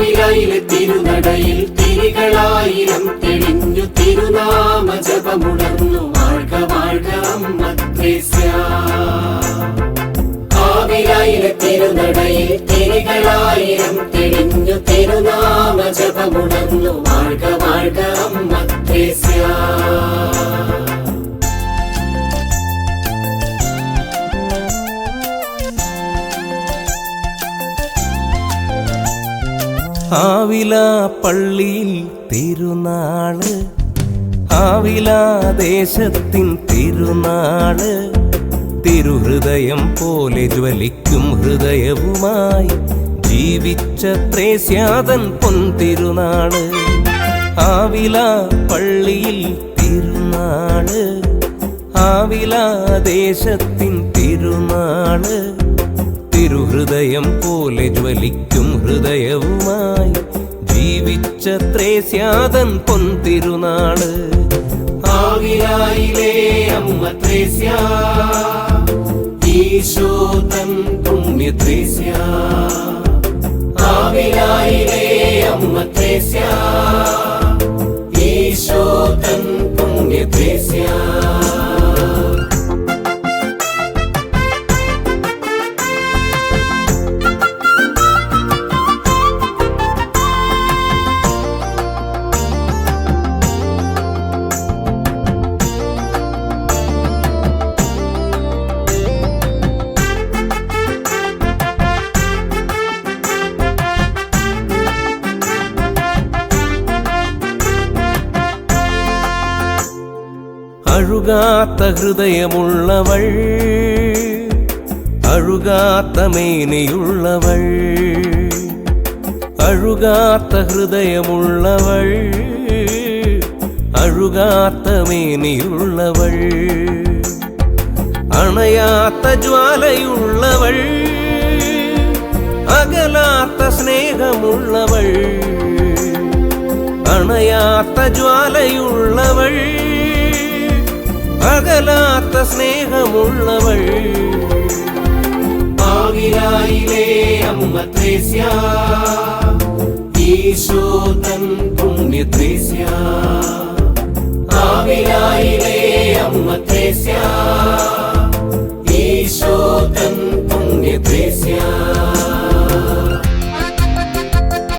ആവിലായിലെ തിരുനടയിൽ തിരികളായിരം തെളിഞ്ഞു തിരുനാമ ജപമുടർന്നു വാഴ്ക വാഴ്ക ആവിലായിലെ തിരുനടയിൽ തിരികളായിരം തെളിഞ്ഞു തിരുനാമ ജപമുണർന്നു. ആവില പള്ളിയിൽ തിരുനാൾ. ആവില ദേശത്തിൻ തിരുനാൾ. തിരുഹൃദയം പോലെ ജ്വലിക്കും ഹൃദയവുമായി ജീവിച്ച ത്രേസ്യാതൻ പൊന്തിരുനാൾ ആവില പള്ളിയിൽ തിരുനാൾ. ആവില ദേശത്തിൻ തിരുനാൾ. തിരുഹൃദയം പോലെ ജ്വലിക്കും ഹൃദയവുമായി. ജീവിച്ച സ്യാതൻ പൊന്തിരുനാൾ ആവിലായിലേ അമ്മ ത്രേസ്യ ആവിലായിലെ അമ്മ അഴുകാത്ത ഹൃദയമുള്ളവൾ അഴുകാത്ത മേനയുള്ളവൾ അഴുകാത്ത ഹൃദയമുള്ളവൾ അഴുകാത്ത മേനിയുള്ളവൾ അണയാത്ത ജ്വാലയുള്ളവൾ അകലാത്ത സ്നേഹമുള്ളവൾ അണയാത്ത ജ്വാലയുള്ളവൾ അകലാത്ത സ്നേഹമുള്ളവൾ. ആവിരായിലേ അമ്മ ത്രേസ്യ. ഈശോ തൻ പുണ്യ ത്രേസ്യ.